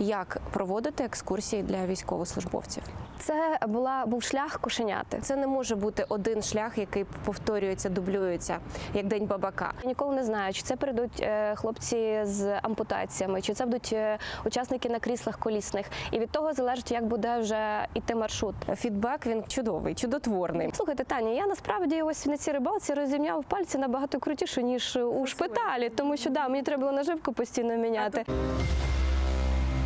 Як проводити екскурсії для військовослужбовців? Це була був шлях кошеняти. Це не може бути один шлях, який повторюється, дублюється, як день бабака. Я ніколи не знаю, чи це прийдуть е, хлопці з ампутаціями, чи це будуть е, учасники на кріслах колісних. І від того залежить, як буде вже іти маршрут. Фідбек він чудовий, чудотворний. Слухайте, Таня, я насправді ось на цій рибалці розім'яв пальці набагато крутіше, ніж у шпиталі, тому що да, мені треба було наживку постійно міняти.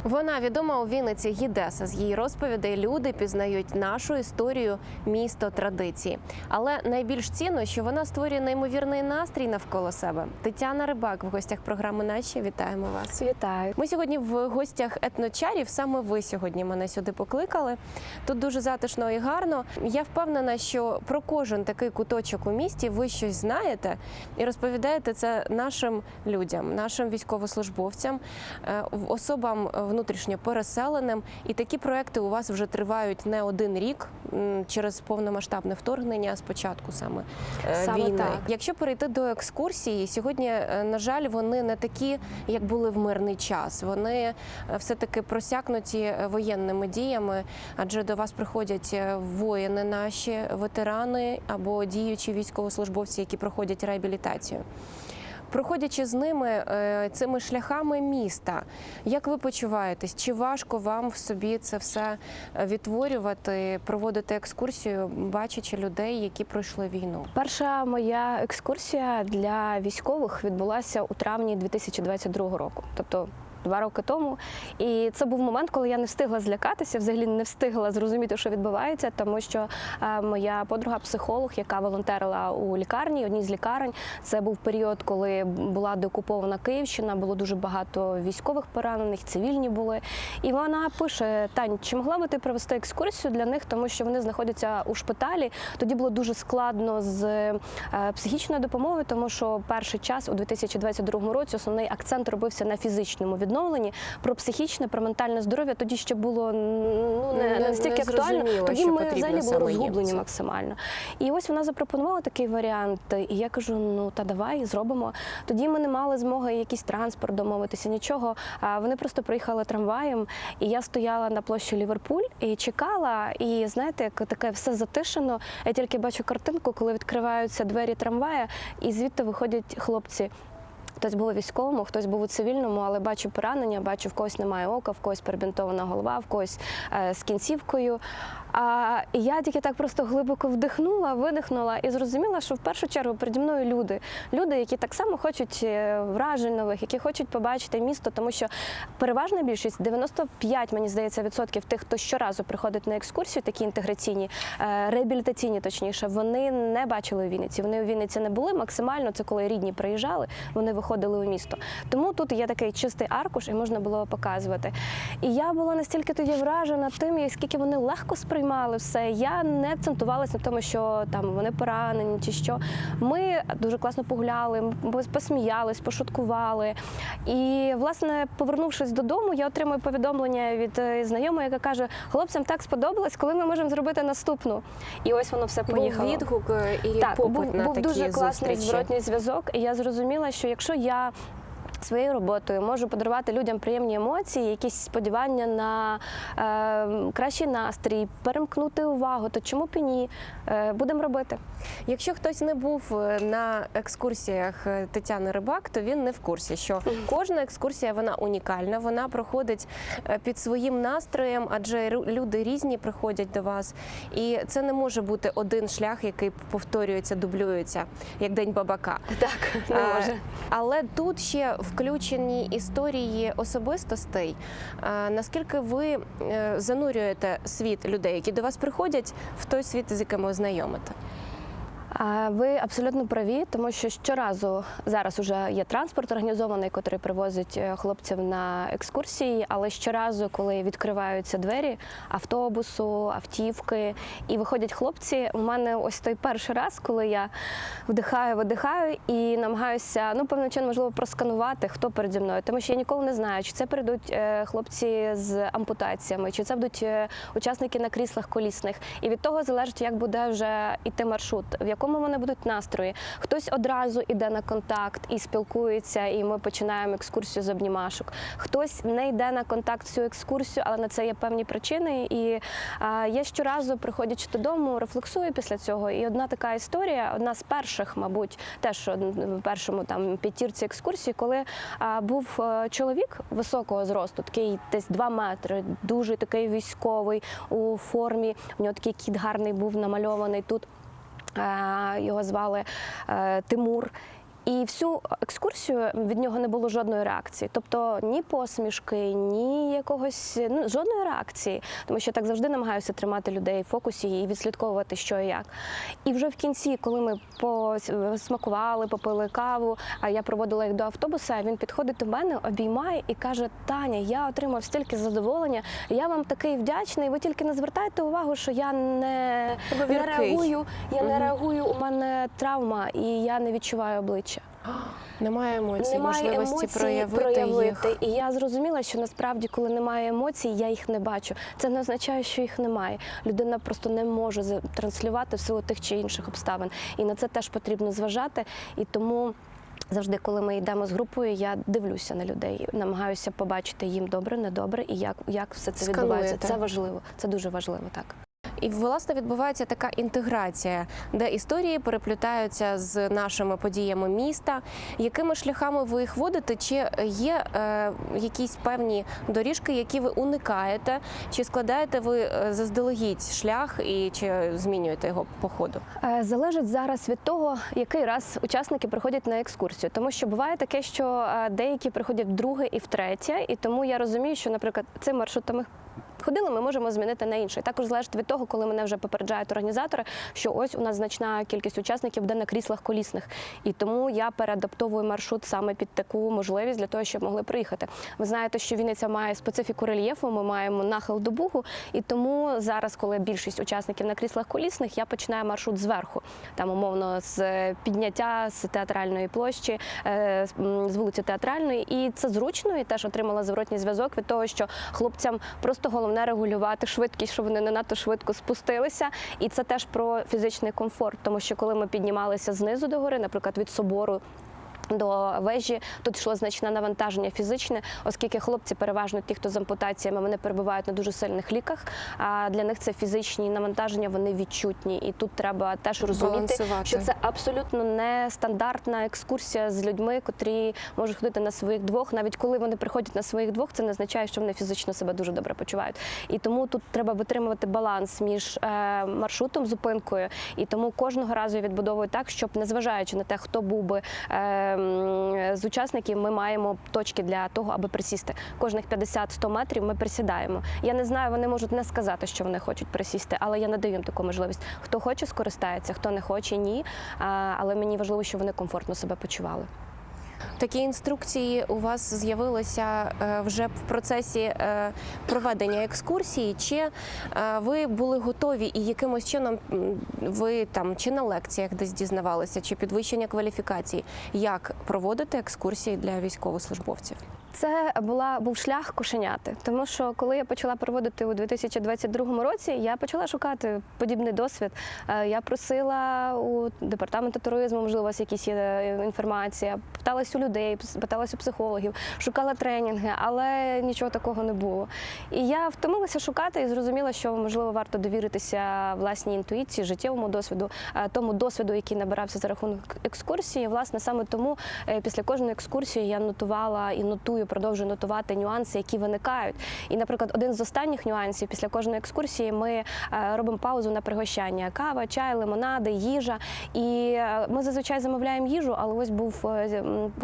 Вона відома у Вінниці Гідеса. З її розповідей люди пізнають нашу історію, місто традиції. Але найбільш цінно, що вона створює неймовірний настрій навколо себе. Тетяна Рибак в гостях програми Наші вітаємо вас. Вітаю. Ми сьогодні в гостях етночарів. Саме ви сьогодні мене сюди покликали. Тут дуже затишно і гарно. Я впевнена, що про кожен такий куточок у місті ви щось знаєте і розповідаєте це нашим людям, нашим військовослужбовцям, е, особам внутрішньо переселеним. І такі проекти у вас вже тривають не один рік через повномасштабне вторгнення спочатку саме, е, Саме війни. так. Якщо перейти до екскурсії, сьогодні, е, на жаль, вони не такі, як були в мирний час. Вони е, все-таки просякнуті е, воєнними діями, адже до вас приходять е, воїни наші, ветерани або діючі військовослужбовці, які проходять реабілітацію. Проходячи з ними е, цими шляхами міста, як ви почуваєтесь? Чи важко вам в собі це все е, відтворювати, проводити екскурсію, бачачи людей, які пройшли війну? Перша моя екскурсія для військових відбулася у травні 2022 року, тобто два роки тому. І це був момент, коли я не встигла злякатися, взагалі не встигла зрозуміти, що відбувається, тому що е, моя подруга психолог, яка волонтерила у лікарні, одній з лікарень, це був період, коли була деокупована Київщина, було дуже багато військових поранених, цивільні були. І вона пише: Тань, чи могла би ти провести екскурсію для них, тому що вони знаходяться у шпиталі. Тоді було дуже складно з е, психічною допомогою, тому що перший час у 2022 році основний акцент робився на фізичному відновленні. Про психічне, про ментальне здоров'я тоді ще було ну не, Не- не настільки не актуально. Тоді ми взагалі були розгублені максимально. І ось вона запропонувала такий варіант. І я кажу: ну та давай зробимо. Тоді ми не мали змоги якийсь транспорт домовитися, нічого. А вони просто приїхали трамваєм, і я стояла на площі Ліверпуль і чекала. І знаєте, як таке все затишено. Я тільки бачу картинку, коли відкриваються двері трамвая, і звідти виходять хлопці. Хтось був у військовому, хтось був у цивільному, але бачу поранення, бачу, в когось немає ока, в когось перебінтована голова, в когось е, з кінцівкою. А я тільки так просто глибоко вдихнула, видихнула і зрозуміла, що в першу чергу переді мною люди. Люди, які так само хочуть е, вражень нових, які хочуть побачити місто, тому що переважна більшість 95, мені здається, відсотків тих, хто щоразу приходить на екскурсію, такі інтеграційні, е, реабілітаційні, точніше, вони не бачили у Вінниці. Вони у Вінниці не були максимально. Це коли рідні приїжджали, вони виходили у місто. Тому тут є такий чистий аркуш, і можна було показувати. І я була настільки тоді вражена тим, скільки вони легко сприймали все. Я не акцентувалася на тому, що там вони поранені чи що. Ми дуже класно погуляли, посміялись, пошуткували. І, власне, повернувшись додому, я отримую повідомлення від е, знайомої, яка каже: хлопцям так сподобалось, коли ми можемо зробити наступну. І ось воно все поїхало. Був відгук е, і Так, попит був, на був такі дуже класний зустрічі. зворотній зв'язок. І я зрозуміла, що якщо я своєю роботою можу подарувати людям приємні емоції, якісь сподівання на е, кращий настрій, перемкнути увагу, то чому б і ні? Е, будемо робити. Якщо хтось не був е, на екскурсіях е, Тетяни Рибак, то він не в курсі, що кожна екскурсія вона унікальна, вона проходить е, під своїм настроєм, адже люди різні приходять до вас, і це не може бути один шлях, який повторюється, дублюється, як день бабака. Так, не може. Але тут ще включені історії особистостей. Наскільки ви е, занурюєте світ людей, які до вас приходять, в той світ, з яким ви знайомите? Ви абсолютно праві, тому що щоразу зараз вже є транспорт організований, який привозить е, хлопців на екскурсії. Але щоразу, коли відкриваються двері автобусу, автівки і виходять хлопці, у мене ось той перший раз, коли я вдихаю, видихаю і намагаюся ну певним чином можливо просканувати, хто переді мною, тому що я ніколи не знаю, чи це прийдуть е, хлопці з ампутаціями, чи це будуть е, учасники на кріслах колісних. І від того залежить, як буде вже іти маршрут, в якому вони будуть настрої. Хтось одразу іде на контакт і спілкується, і ми починаємо екскурсію з обнімашок. Хтось не йде на контакт цю екскурсію, але на це є певні причини. І а, я щоразу, приходячи додому, рефлексую після цього. І одна така історія, одна з перших, мабуть, теж в першому там п'ятірці екскурсії, коли а, був е, чоловік високого зросту, такий десь 2 метри, дуже такий військовий у формі. У нього такий кіт гарний був намальований тут. Е, Його звали е, Тимур. І всю екскурсію від нього не було жодної реакції, тобто ні посмішки, ні якогось ну, жодної реакції, тому що так завжди намагаюся тримати людей в фокусі і відслідковувати, що і як. І вже в кінці, коли ми посмакували, попили каву, а я проводила їх до автобуса, він підходить до мене, обіймає і каже: Таня, я отримав стільки задоволення, я вам такий вдячний. Ви тільки не звертайте увагу, що я не, не реагую, я не реагую. У мене травма, і я не відчуваю обличчя. Немає емоцій, Немає можливості емоцій проявити, їх. І я зрозуміла, що насправді, коли немає емоцій, я їх не бачу. Це не означає, що їх немає. Людина просто не може транслювати в силу тих чи інших обставин. І на це теж потрібно зважати. І тому. Завжди, коли ми йдемо з групою, я дивлюся на людей, намагаюся побачити їм добре, недобре і як, як все це відбувається. Це важливо, це дуже важливо, так. І власне відбувається така інтеграція, де історії переплітаються з нашими подіями міста. Якими шляхами ви їх водите? Чи є е, якісь певні доріжки, які ви уникаєте? Чи складаєте ви е, заздалегідь шлях і чи змінюєте його по ходу? Е, Залежить зараз від того, який раз учасники приходять на екскурсію. Тому що буває таке, що е, деякі приходять вдруге і втретє, і тому я розумію, що, наприклад, цим маршрутом ходили, ми можемо змінити на інший. Також залежить від того, коли мене вже попереджають організатори, що ось у нас значна кількість учасників буде на кріслах колісних. І тому я переадаптовую маршрут саме під таку можливість для того, щоб могли приїхати. Ви знаєте, що Вінниця має специфіку рельєфу, ми маємо нахил до Бугу, і тому зараз, коли більшість учасників на кріслах колісних, я починаю маршрут зверху, там умовно з підняття з театральної площі, е, з вулиці театральної, і це зручно. І теж отримала зворотній зв'язок від того, що хлопцям просто головне регулювати швидкість, щоб вони не надто швидко спустилися. І це теж про фізичний комфорт, тому що коли ми піднімалися знизу до гори, наприклад, від собору. До вежі тут йшло значне навантаження фізичне, оскільки хлопці, переважно ті, хто з ампутаціями, вони перебувають на дуже сильних ліках. А для них це фізичні навантаження, вони відчутні. І тут треба теж розуміти, що це абсолютно не стандартна екскурсія з людьми, котрі можуть ходити на своїх двох. Навіть коли вони приходять на своїх двох, це не означає, що вони фізично себе дуже добре почувають. І тому тут треба витримувати баланс між е, маршрутом, зупинкою. І тому кожного разу я відбудовую так, щоб незважаючи на те, хто був би е, з учасників, ми маємо точки для того, аби присісти. Кожних 50-100 метрів ми присідаємо. Я не знаю, вони можуть не сказати, що вони хочуть присісти, але я надаю їм таку можливість. Хто хоче, скористається, хто не хоче, ні. Але мені важливо, щоб вони комфортно себе почували. Такі інструкції у вас з'явилися е, вже в процесі е, проведення екскурсії, чи е, ви були готові і якимось чином ви там чи на лекціях десь дізнавалися, чи підвищення кваліфікації, як проводити екскурсії для військовослужбовців? Це була був шлях кошеняти, тому що коли я почала проводити у 2022 році, я почала шукати подібний досвід. Е, Я просила у департаменту туризму, можливо, у вас якісь є е, інформація, питалась у людей, питалась у психологів, шукала тренінги, але нічого такого не було. І я втомилася шукати і зрозуміла, що можливо варто довіритися власній інтуїції, життєвому досвіду, е, тому досвіду, який набирався за рахунок екскурсії. Власне, саме тому після кожної екскурсії я нотувала і нотую, продовжую нотувати нюанси, які виникають. І, наприклад, один з останніх нюансів після кожної екскурсії ми е, робимо паузу на пригощання: кава, чай, лимонади, їжа. І е, ми зазвичай замовляємо їжу, але ось був е,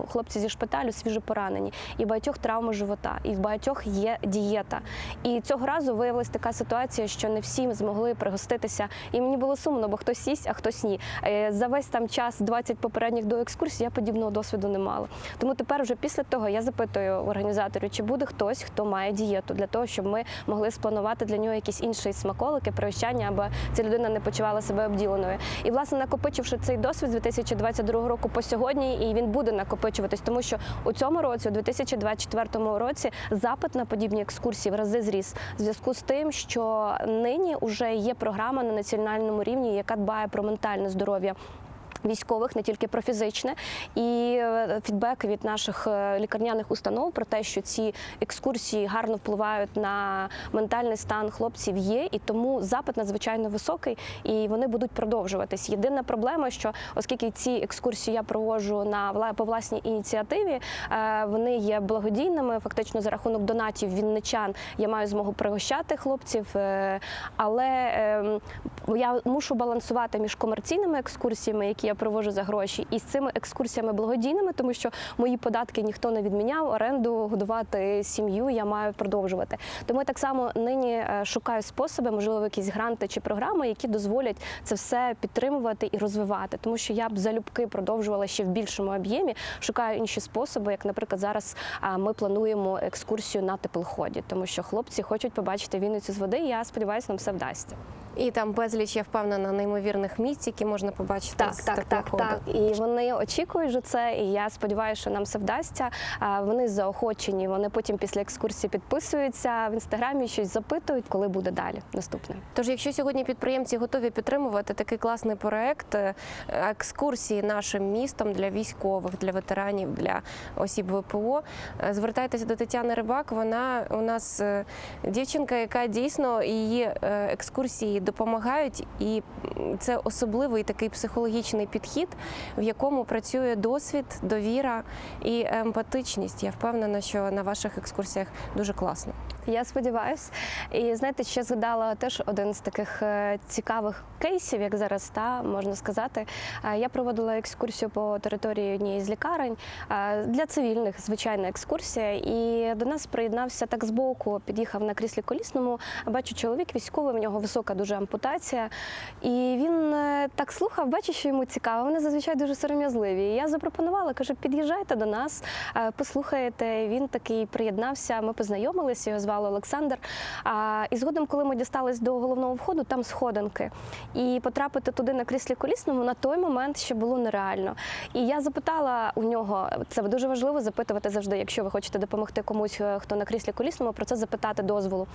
хлопці зі шпиталю свіжо поранені, і багатьох травми живота, і в багатьох є дієта. І цього разу виявилася така ситуація, що не всі змогли пригоститися. І мені було сумно, бо хтось їсть, а хтось ні. За весь там час 20 попередніх до екскурсії я подібного досвіду не мала. Тому тепер, вже після того, я запитую у організаторів, чи буде хтось, хто має дієту, для того, щоб ми могли спланувати для нього якісь інші смаколики, пригощання, аби ця людина не почувала себе обділеною. І власне накопичивши цей досвід з 2022 року по сьогодні, і він буде накопичуватись, тому що у цьому році, у 2024 році, запит на подібні екскурсії в рази зріс в зв'язку з тим, що нині вже є програма на національному рівні, яка дбає про ментальне здоров'я Військових не тільки про фізичне, і е, фідбек від наших е, лікарняних установ про те, що ці екскурсії гарно впливають на ментальний стан хлопців, є, і тому запит надзвичайно високий, і вони будуть продовжуватись. Єдина проблема, що оскільки ці екскурсії я проводжу на по власній ініціативі, е, вони є благодійними. Фактично за рахунок донатів вінничан я маю змогу пригощати хлопців, але ем, я мушу балансувати між комерційними екскурсіями, які я проводжу за гроші, і з цими екскурсіями благодійними, тому що мої податки ніхто не відміняв, оренду годувати сім'ю я маю продовжувати. Тому я так само нині е, шукаю способи, можливо, якісь гранти чи програми, які дозволять це все підтримувати і розвивати. Тому що я б залюбки продовжувала ще в більшому об'ємі. Шукаю інші способи, як, наприклад, зараз ми плануємо екскурсію на теплоході, тому що хлопці хочуть побачити Вінницю з води. і Я сподіваюся, нам все вдасться. І там безліч, я впевнена, неймовірних місць, які можна побачити Так, з так, так, теплоходу. так. І вони очікують же це, і я сподіваюся, що нам все вдасться. А, Вони заохочені. Вони потім після екскурсії підписуються в інстаграмі, щось запитують, коли буде далі. Наступне. Тож, якщо сьогодні підприємці готові підтримувати такий класний проект е, екскурсії нашим містом для військових, для ветеранів, для осіб ВПО, е, звертайтеся до Тетяни Рибак. Вона у нас е, дівчинка, яка дійсно її екскурсії допомагають, і це особливий такий психологічний підхід, в якому працює досвід, довіра і емпатичність. Я впевнена, що на ваших екскурсіях дуже класно. Я сподіваюся. І знаєте, ще згадала теж один з таких е, цікавих кейсів, як зараз та можна сказати. Е, Я проводила екскурсію по території однієї з лікарень е, для цивільних, звичайна екскурсія. І до нас приєднався так збоку, під'їхав на кріслі колісному. Бачу, чоловік військовий, в нього висока дуже ампутація. І він е, так слухав, бачу, що йому цікаво. Вони зазвичай дуже сором'язливі. І я запропонувала, кажу, під'їжджайте до нас, е, послухаєте. Він такий приєднався. Ми познайомилися, його звали Олександр. І згодом, коли ми дістались до головного входу, там сходинки. І потрапити туди на кріслі колісному на той момент ще було нереально. І я запитала у нього, це дуже важливо запитувати завжди, якщо ви хочете допомогти комусь, е, хто на кріслі колісному, про це запитати дозволу.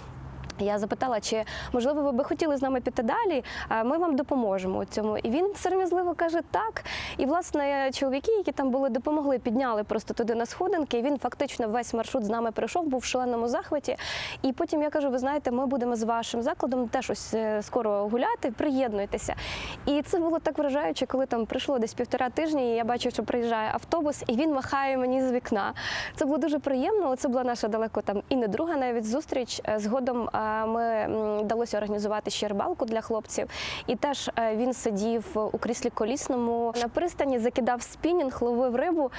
Я запитала, чи можливо ви би хотіли з нами піти далі, ми вам допоможемо у цьому. І він сором'язливо каже так. І власне чоловіки, які там були, допомогли, підняли просто туди на сходинки. І він фактично весь маршрут з нами пройшов, був в шаленому захваті. І потім я кажу: ви знаєте, ми будемо з вашим закладом теж ось е, скоро гуляти, приєднуйтеся. І це було так вражаюче, коли там пройшло десь півтора тижні, і я бачу, що приїжджає автобус, і він махає мені з вікна. Це було дуже приємно, це була наша далеко там і не друга навіть зустріч. Е, Згодом е, ми вдалося організувати ще рибалку для хлопців. І теж е, він сидів у кріслі колісному на пристані, закидав спінінг, ловив рибу.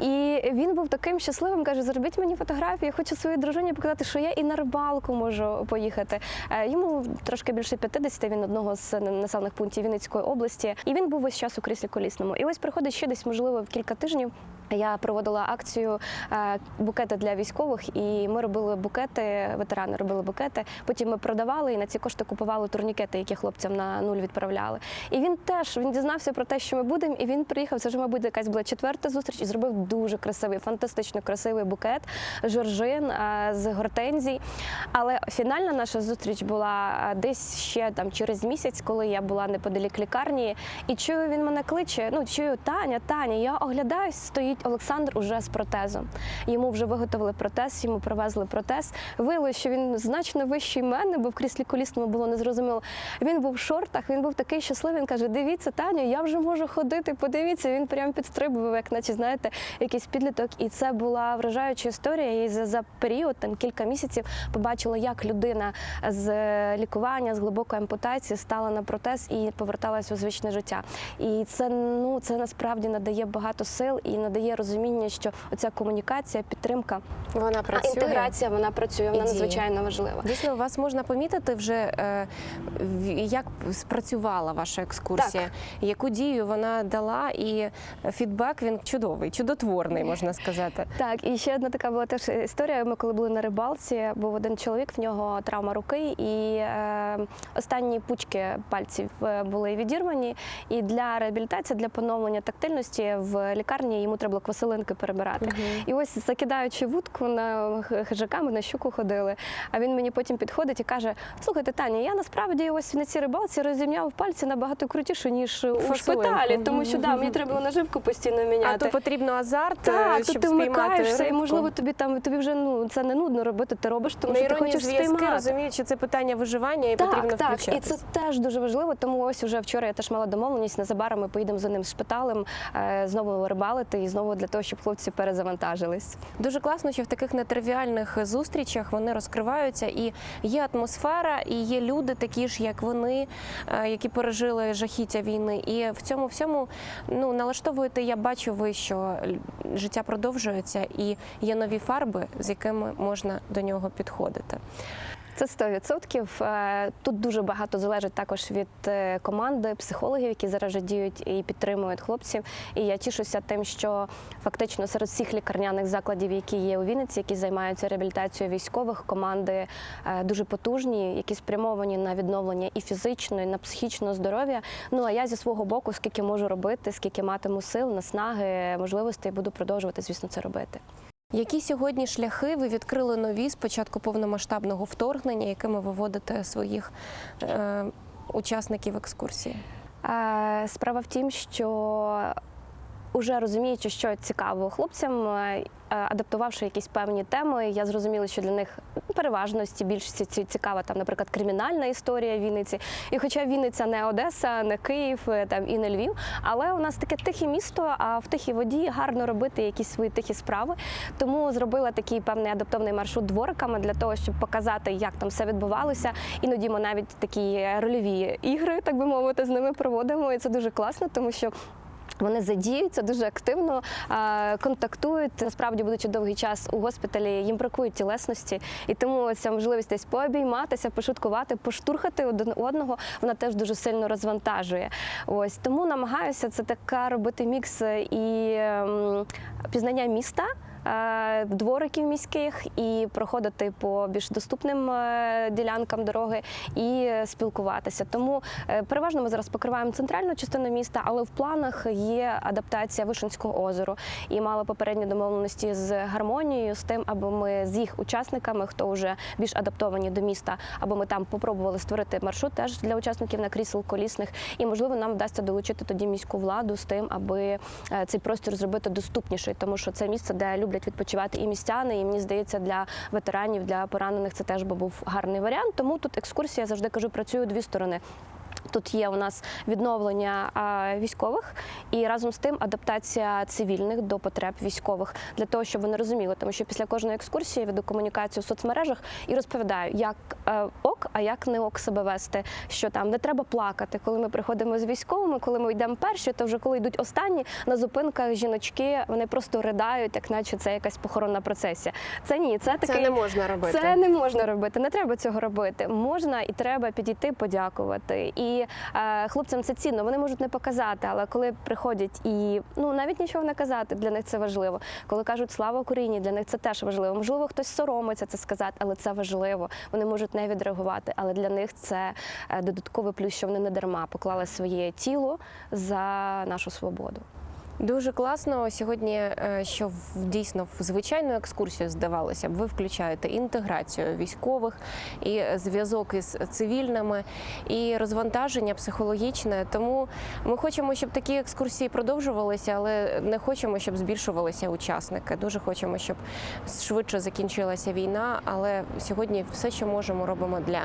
І він був таким щасливим. каже: зробіть мені фотографію, я хочу своїй дружині показати, що я і на рибалку можу поїхати. Е, Йому трошки більше 50, він одного з населених пунктів Вінницької області. І він був весь час у кріслі колісному. І ось приходить ще десь, можливо, кілька тижнів. Я проводила акцію е, букети для військових, і ми робили букети. Ветерани робили букети. Потім ми продавали і на ці кошти купували турнікети, які хлопцям на нуль відправляли. І він теж він дізнався про те, що ми будемо, і він приїхав. Це вже, мабуть, якась була четверта зустріч і зробив дуже красивий, фантастично красивий букет жоржин е, з гортензій. Але фінальна наша зустріч була е, десь ще там через місяць, коли я була неподалік лікарні, і чую, він мене кличе. Ну чую, Таня, Таня. Я оглядаюсь, стоїть Олександр уже з протезом. Йому вже виготовили протез, йому привезли протез. Виявилося, що він значно вищий мене, бо в кріслі колісному було незрозуміло. Він був в шортах, він був такий щасливий. Він каже: Дивіться, Таню, я вже можу ходити. Подивіться, він прям підстрибував, як наче знаєте, якийсь підліток. І це була вражаюча історія. І за, за період там кілька місяців побачила, як людина з е, лікування, з глибокої ампутації стала на протез і поверталася у звичне життя. І це ну це насправді надає багато сил і надає розуміння, що оця комунікація, підтримка, Вона а інтеграція вона працює, вона надзвичайно важлива. Дійсно, у вас можна помітити вже, е, як спрацювала ваша екскурсія, яку дію вона дала, і фідбек він чудовий, чудотворний, можна сказати. Так, і ще одна така була теж історія. Ми коли були на рибалці, був один чоловік, в нього травма руки, і е, останні пучки пальців е, були відірвані. І для реабілітації, для поновлення тактильності в лікарні йому треба яблук, Василинки перебирати. І ось закидаючи вудку на х- хижака, ми на щуку ходили. А він мені потім підходить і каже: Слухайте, Таня, я насправді ось на цій рибалці розім'яв пальці набагато крутіше, ніж у шпиталі, тому що да, мені треба було наживку постійно міняти. А то потрібно азарт, е, Так, то ти вмикаєшся, і можливо тобі там тобі вже ну це не нудно робити. Ти робиш, тому що ти хочеш зв'язки спіймати. розуміють, це питання виживання і потрібно Так, так, і це теж дуже важливо. Тому ось уже вчора я теж мала домовленість. Незабаром ми поїдемо за ним шпиталем, е, знову рибалити і знову для того, щоб хлопці перезавантажились. Дуже класно, що в таких нетривіальних зустрічах вони розкриваються, і є атмосфера, і є люди, такі ж, як вони, е, які пережили жахіття війни. І в цьому всьому ну налаштовуєте, я бачу ви, що життя продовжується, і є нові фарби, з якими можна до нього підходити. Це 100%. Е, Тут дуже багато залежить також від е, команди психологів, які зараз діють і підтримують хлопців. І я тішуся тим, що фактично серед всіх лікарняних закладів, які є у Вінниці, які займаються реабілітацією військових, команди е, дуже потужні, які спрямовані на відновлення і фізичного, і на психічного здоров'я. Ну а я зі свого боку, скільки можу робити, скільки матиму сил, наснаги, можливостей, буду продовжувати, звісно, це робити. Які сьогодні шляхи ви відкрили нові з початку повномасштабного вторгнення, якими ви водите своїх е, учасників екскурсії? Е, Справа в тім, що уже розуміючи, що цікаво хлопцям, е, адаптувавши якісь певні теми, я зрозуміла, що для них переважності більшості ці- цікава там, наприклад, кримінальна історія Вінниці. І хоча Вінниця не Одеса, не Київ, е, там і не Львів, але у нас таке тихе місто, а в тихій воді гарно робити якісь свої тихі справи. Тому зробила такий певний адаптовний маршрут двориками для того, щоб показати, як там все відбувалося. Іноді ми навіть такі рольові ігри, так би мовити, з ними проводимо. І це дуже класно, тому що. Вони задіються дуже активно, контактують. Насправді, будучи довгий час у госпіталі, їм бракує тілесності, і тому ця можливість десь пообійматися, пошуткувати, поштурхати один одного, вона теж дуже сильно розвантажує. Ось тому намагаюся це така робити мікс і ем, пізнання міста. Е, Двориків міських і проходити по більш доступним е, ділянкам дороги і спілкуватися. Тому е, переважно ми зараз покриваємо центральну частину міста, але в планах є адаптація Вишинського озеру. І мали попередні домовленості з гармонією, з тим, аби ми з їх учасниками, хто вже більш адаптовані до міста, аби ми там попробували створити маршрут теж для учасників на крісел колісних. І можливо нам вдасться долучити тоді міську владу з тим, аби цей простір зробити доступніший, тому що це місце, де люблять відпочивати і містяни, і мені здається, для ветеранів, для поранених це теж би був гарний варіант. Тому тут екскурсія завжди кажу, працює дві сторони. Тут є у нас відновлення військових і разом з тим адаптація цивільних до потреб військових для того, щоб вони розуміли, тому що після кожної екскурсії я веду комунікацію в соцмережах і розповідаю, як е, ок, а як не ок себе вести. Що там не треба плакати, коли ми приходимо з військовими, коли ми йдемо перші, то вже коли йдуть останні на зупинках жіночки, вони просто ридають, як наче це якась похоронна процесія. Це ні, це такий не можна робити. це не можна робити, не треба цього робити. Можна і треба підійти, подякувати. І е, хлопцям це цінно. Вони можуть не показати, але коли приходять і ну навіть нічого не казати, для них це важливо. Коли кажуть слава Україні, для них це теж важливо. Можливо, хтось соромиться це сказати, але це важливо. Вони можуть не відреагувати, але для них це е, додатковий плюс, що вони не дарма поклали своє тіло за нашу свободу. Дуже класно сьогодні, е, що в- дійсно в звичайну екскурсію здавалося б, ви включаєте інтеграцію військових і зв'язок із цивільними, і розвантаження психологічне. Тому ми хочемо, щоб такі екскурсії продовжувалися, але не хочемо, щоб збільшувалися учасники. Дуже хочемо, щоб швидше закінчилася війна. Але сьогодні все, що можемо, робимо для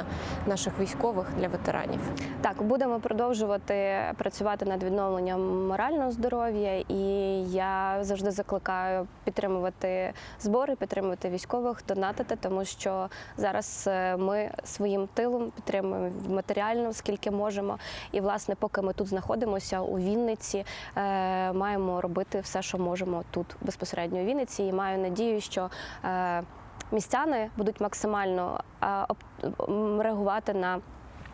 наших військових, для ветеранів. Так, будемо продовжувати працювати над відновленням морального здоров'я, і я завжди закликаю підтримувати збори, підтримувати військових, донатити, тому що зараз е, ми своїм тилом підтримуємо матеріально, скільки можемо. І власне, поки ми тут знаходимося у Вінниці, е, маємо робити все, що можемо тут безпосередньо у Вінниці. І маю надію, що е, містяни будуть максимально реагувати на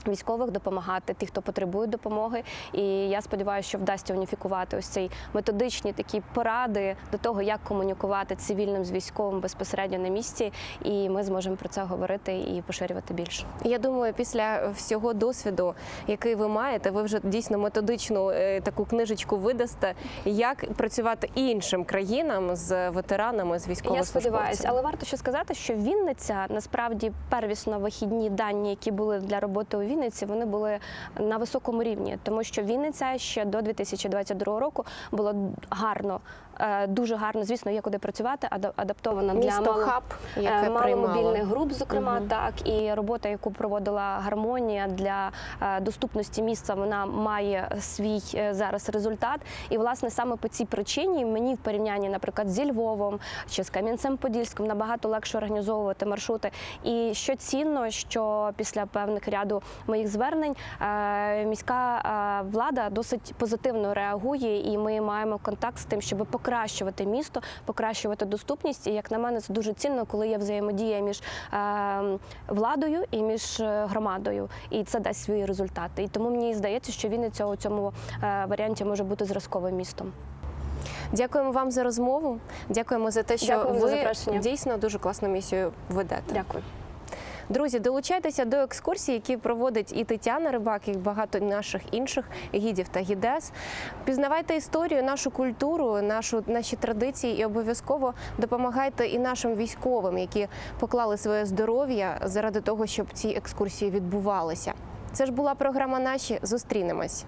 Військових допомагати, тих, хто потребує допомоги, і я сподіваюся, що вдасться уніфікувати ось цей методичні такі поради до того, як комунікувати цивільним з військовим безпосередньо на місці, і ми зможемо про це говорити і поширювати більше. Я думаю, після всього досвіду, який ви маєте, ви вже дійсно методичну е, таку книжечку видасте, як працювати іншим країнам з ветеранами, з Я сподіваюся, але варто ще сказати, що Вінниця насправді первісно вихідні дані, які були для роботи у Вінниці, вони були на високому рівні, тому що Вінниця ще до 2022 року було гарно, дуже гарно. Звісно, є куди працювати, ада- адаптована для Місто мало- хаб, е, яке маломобільних груп, зокрема, Мгм. так і робота, яку проводила гармонія для е, доступності місця, вона має свій е, зараз результат. І власне саме по цій причині мені в порівнянні, наприклад, зі Львовом чи з Кам'янцем-Подільським набагато легше організовувати маршрути. І що цінно, що після певних ряду моїх звернень е, міська е, влада досить позитивно реагує, і ми маємо контакт з тим, щоб покращувати місто, покращувати доступність. І як на мене, це дуже цінно, коли є взаємодія між е, владою і між е, громадою, і це дасть свої результати. І тому мені здається, що Вінниця у цьому е, варіанті може бути зразковим містом. Дякуємо вам за розмову. Дякуємо за те, що за ви запрошення. дійсно дуже класну місію ведете. Дякую. Друзі, долучайтеся до екскурсій, які проводить і Тетяна Рибак, і багато наших інших гідів та гідес. Пізнавайте історію, нашу культуру, нашу наші традиції і обов'язково допомагайте і нашим військовим, які поклали своє здоров'я заради того, щоб ці екскурсії відбувалися. Це ж була програма наші. Зустрінемось.